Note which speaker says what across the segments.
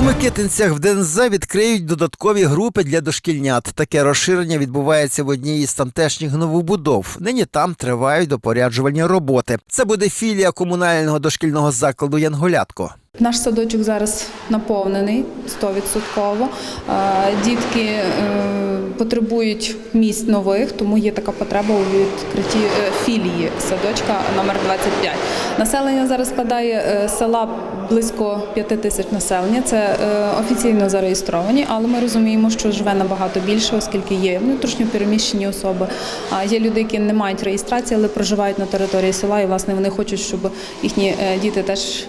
Speaker 1: У Микитинцях в ДНЗ відкриють додаткові групи для дошкільнят. Таке розширення відбувається в одній із тамтешніх новобудов. Нині там тривають допоряджувальні роботи. Це буде філія комунального дошкільного закладу Янголятко.
Speaker 2: Наш садочок зараз наповнений 100%. Е, Дітки е, потребують місць нових, тому є така потреба у відкритті е, філії садочка номер 25. Населення зараз складає села близько 5 тисяч населення. Це офіційно зареєстровані, але ми розуміємо, що живе набагато більше, оскільки є внутрішньо переміщені особи. Є люди, які не мають реєстрації, але проживають на території села, і власне вони хочуть, щоб їхні діти теж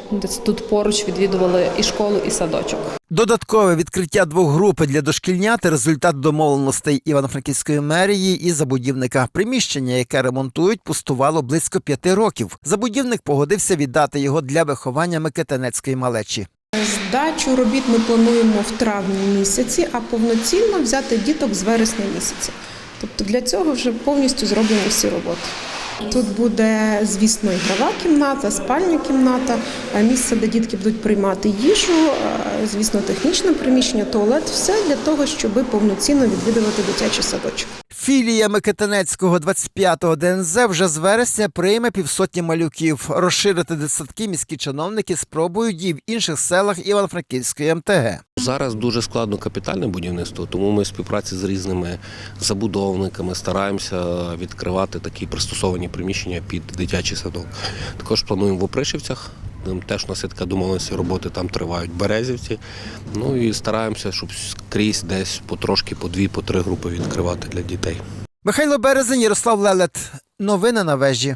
Speaker 2: тут поруч відвідували і школу, і садочок.
Speaker 1: Додаткове відкриття двох груп для дошкільнят – результат домовленостей Івано-Франківської мерії і забудівника. Приміщення, яке ремонтують, пустувало близько п'яти років. Забудівник погодився віддати його для виховання микитинецької малечі.
Speaker 3: Здачу робіт ми плануємо в травні місяці, а повноцінно взяти діток з вересня місяця. Тобто для цього вже повністю зроблені всі роботи. Тут буде, звісно, ігрова кімната, спальня кімната, е, місце, де дітки будуть приймати їжу, е, звісно, технічне приміщення, туалет, все для того, щоб повноцінно відвідувати дитячий садочок.
Speaker 1: Філія Микитинецького 25-го ДНЗ вже з вересня прийме півсотні малюків. Розширити дитсадки міські чиновники спробують і в інших селах Івано-Франківської МТГ.
Speaker 4: Зараз дуже складно капітальне будівництво, тому ми в співпраці з різними забудовниками стараємося відкривати такі пристосовані приміщення під дитячий садок. Також плануємо в Опришівцях. Теж у нас є така домовленість, роботи там тривають березівці. Ну і стараємося, щоб скрізь десь потрошки по дві, по три групи відкривати для дітей.
Speaker 1: Михайло Березень, Ярослав Лелет. Новини на вежі.